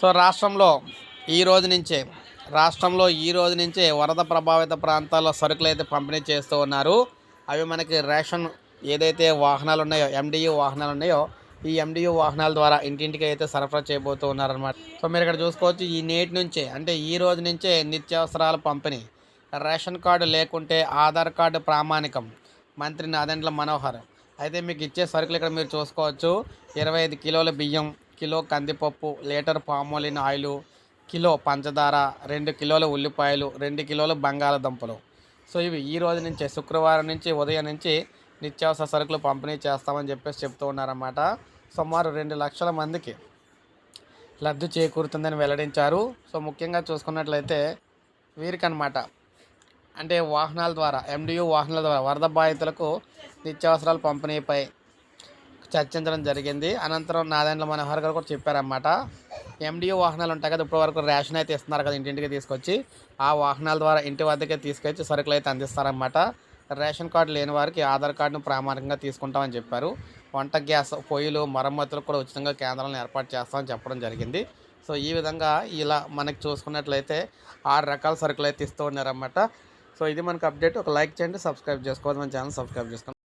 So రాష్ట్రంలో ఈ రోజు నుంచే రాష్ట్రంలో ఈ రోజు నుంచే వరద ప్రభావిత ప్రాంతాల్లో సరుకులు అయితే పంపిణీ చేస్తూ ఉన్నారు. అవి మనకి రేషన్ ఏదైతే వాహనాలు ఉన్నాయో ఎండియు వాహనాలు ఉన్నాయో ఈ ఎండియు వాహనాల ద్వారా ఇంటింటికి అయితే సరఫరా చేయబోతూ ఉన్నారనమాట సో మీరు ఇక్కడ చూసుకోవచ్చు ఈ నేటి నుంచే అంటే ఈ రోజు నుంచే నిత్యావసరాల పంపిణీ రేషన్ కార్డు లేకుంటే ఆధార్ కార్డు ప్రామాణికం మంత్రి నాదెండ్ల మనోహర్. అయితే మీకు ఇచ్చే సరుకులు ఇక్కడ మీరు చూసుకోవచ్చు ఇరవై ఐదు కిలోల బియ్యం కిలో కందిపప్పు లీటర్ పామోలిన్ ఆయిల్ కిలో పంచదార రెండు కిలోల ఉల్లిపాయలు రెండు కిలోల బంగాళదుంపలు. సో ఇవి ఈ రోజు నుంచే శుక్రవారం నుంచి ఉదయం నుంచి నిత్యావసర సరుకులు పంపిణీ చేస్తామని చెప్పేసి చెప్తూ ఉన్నారన్నమాట. సుమారు రెండు లక్షల మందికి లబ్ధి చేకూరుతుందని వెల్లడించారు. సో ముఖ్యంగా చూసుకున్నట్లయితే వీరికనమాట అంటే వాహనాల ద్వారా ఎండియు వాహనాల ద్వారా వరద బాధితులకు నిత్యావసరాలు పంపిణీపై చర్చించడం జరిగింది. అనంతరం నారాయణ మనోహర్ గారు కూడా చెప్పారన్నమాట. ఎండియు వాహనాలు ఉంటాయి కదా ఇప్పటివరకు రేషన్ అయితే ఇస్తున్నారు కదా ఇంటింటికి తీసుకొచ్చి. ఆ వాహనాల ద్వారా ఇంటి వద్దకే తీసుకొచ్చి సరుకులు అయితే అందిస్తారన్నమాట. రేషన్ కార్డు లేని వారికి ఆధార్ కార్డును ప్రామాణికంగా తీసుకుంటామని చెప్పారు. వంట గ్యాస్ పొయ్యిలు మరమ్మతులు కూడా ఉచితంగా కేంద్రాలను ఏర్పాటు చేస్తామని చెప్పడం జరిగింది. సో ఈ విధంగా ఇలా మనకి చూసుకున్నట్లయితే ఆరు రకాల సరుకులు అయితే ఇస్తూ ఉన్నారన్నమాట. సో ఇది మనకు అప్డేట్. ఒక లైక్ చేయండి సబ్స్క్రైబ్ చేసుకోవద్దు. మన ఛానల్ సబ్స్క్రైబ్ చేసుకోండి.